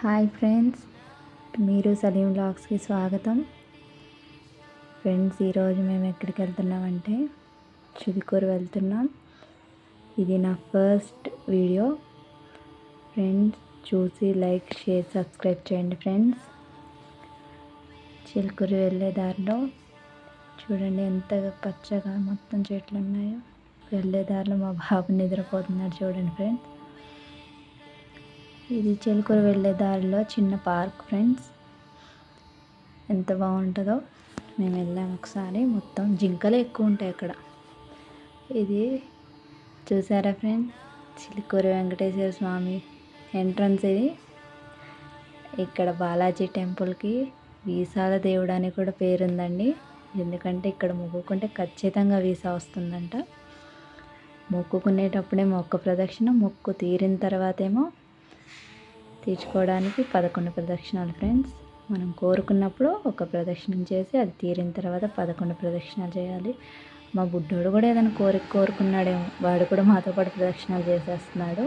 Hi friends మీరు సలీం బ్లాగ్స్కి స్వాగతం. Friends ఈరోజు మేము ఎక్కడికి వెళ్తున్నామంటే చిలుకూరు వెళ్తున్నాం. ఇది నా ఫస్ట్ వీడియో. ఫ్రెండ్స్ చూసి లైక్ షేర్ సబ్స్క్రైబ్ చేయండి ఫ్రెండ్స్. చిలుకూరు వెళ్ళే దారిలో చూడండి ఎంత పచ్చగా మొత్తం చెట్లు ఉన్నాయో. వెళ్ళే దారిలో మా బాబు నిద్రపోతున్నాడు చూడండి ఫ్రెండ్స్. ఇది చిలుకూరు వెళ్ళే దారిలో చిన్న పార్క్ ఫ్రెండ్స్. ఎంత బాగుంటుందో. మేము వెళ్ళాము ఒకసారి. మొత్తం జింకలు ఎక్కువ ఉంటాయి అక్కడ. ఇది చూసారా ఫ్రెండ్స్? చిలుకూరు వెంకటేశ్వర స్వామి ఎంట్రన్స్ ఇది. ఇక్కడ బాలాజీ టెంపుల్కి వీసాల దేవుడు అని కూడా పేరుందండి. ఎందుకంటే ఇక్కడ మొక్కుకుంటే ఖచ్చితంగా వీసా వస్తుందంట. మొక్కుకునేటప్పుడే మొక్క ప్రదక్షిణ మొక్కు తీరిన తర్వాత ఏమో తీర్చుకోవడానికి పదకొండు ప్రదక్షిణాలు ఫ్రెండ్స్. మనం కోరుకున్నప్పుడు ఒక ప్రదక్షిణం చేసి అది తీరిన తర్వాత పదకొండు ప్రదక్షిణాలు చేయాలి. మా బుడ్డోడు కూడా ఏదైనా కోరిక కోరుకున్నాడేమో. వాడు కూడా మాతో పాటు ప్రదక్షిణాలు చేసేస్తున్నాడు.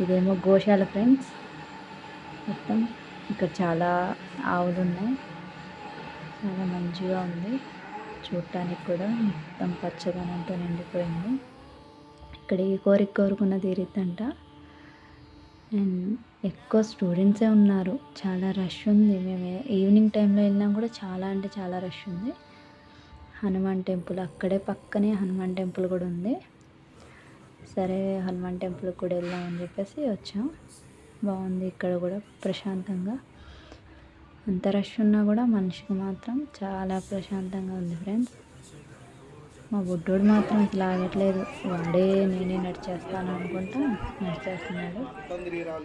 ఇదేమో గోశాల ఫ్రెండ్స్. మొత్తం ఇక్కడ చాలా ఆవులు ఉన్నాయి చాలా మంచిగా ఉంది. చూడటానికి కూడా మొత్తం పచ్చదనంతో నిండిపోయింది. ఇక్కడ ఈ కోరిక కోరుకున్న తీరిద్దంట అండ్ ఎక్కువ స్టూడెంట్సే ఉన్నారు. చాలా రష్ ఉంది. మేము ఈవినింగ్ టైంలో వెళ్ళినా కూడా చాలా అంటే చాలా రష్ ఉంది. హనుమాన్ టెంపుల్ అక్కడే పక్కనే హనుమాన్ టెంపుల్ కూడా ఉంది. సరే హనుమాన్ టెంపుల్కి కూడా వెళ్దామని చెప్పేసి వచ్చాం. బాగుంది ఇక్కడ కూడా ప్రశాంతంగా. అంత రష్ ఉన్నా కూడా మనిషికి మాత్రం చాలా ప్రశాంతంగా ఉంది ఫ్రెండ్స్ మా బుడ్డోడు మాత్రం అసలు ఆగట్లేదు వాడే నేనే నడిచేస్తాను అనుకుంటా నడిచేస్తున్నాడు.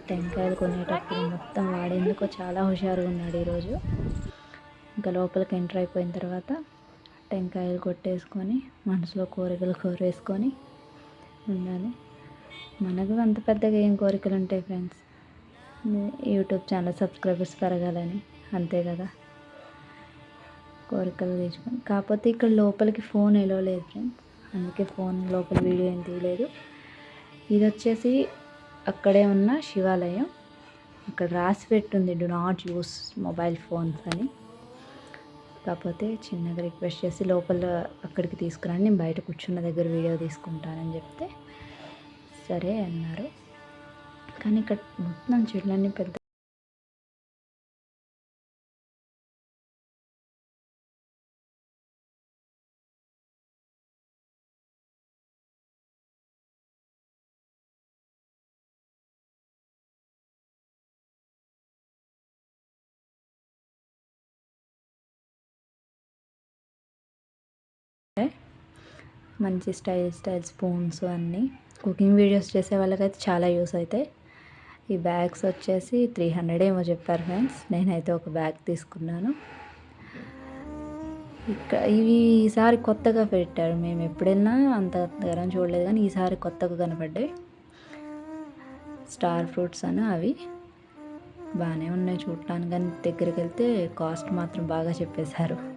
టెంకాయలు కొనేటప్పుడు మొత్తం వాడేందుకో చాలా హుషారుగా ఉన్నాడు ఈరోజు. ఇంకా లోపలికి ఎంటర్ అయిపోయిన తర్వాత టెంకాయలు కొట్టేసుకొని మనసులో కోరికలు కోరేసుకొని ఉండాలి. మనకు అంత పెద్దగా ఏం కోరికలు ఉంటాయి ఫ్రెండ్స్? యూట్యూబ్ ఛానల్ సబ్స్క్రైబర్స్ పెరగాలని అంతే కదా? కోరికలు తెచ్చుకొని కాకపోతే ఇక్కడ లోపలికి ఫోన్ ఎలో లేదు ఫ్రెండ్స్ అందుకే ఫోన్ లోపల వీడియో ఏం తీయలేదు. ఇది వచ్చేసి అక్కడే ఉన్న శివాలయం. అక్కడ రాసి పెట్టుంది do not use mobile phones అని. కాకపోతే చిన్నగా రిక్వెస్ట్ చేసి లోపల అక్కడికి తీసుకురండి నేను బయట కూర్చున్న దగ్గర వీడియో తీసుకుంటానని చెప్తే సరే అన్నారు. కానీ ఇక్కడ మొత్తం చెట్లన్నీ పెద్ద మంచి స్టైల్ స్టైల్ స్పూన్స్ అన్నీ. కుకింగ్ వీడియోస్ చేసే వాళ్ళకైతే చాలా యూస్ అవుతాయి ఈ బ్యాగ్స్ వచ్చేసి త్రీ హండ్రెడ్ ఏమో చెప్పారు ఫ్రెండ్స్. నేనైతే ఒక బ్యాగ్ తీసుకున్నాను. ఇక్కడ ఇవి ఈసారి కొత్తగా పెట్టారు. మేము ఎప్పుడైనా అంత గరం చూడలేదు కానీ ఈసారి కొత్తగా కనపడ్డాయి. స్టార్ ఫ్రూట్స్ అని అవి. బాగానే ఉన్నాయి చూడటానికి కానీ దగ్గరికి వెళ్తే కాస్ట్ మాత్రం బాగా చెప్పేశారు.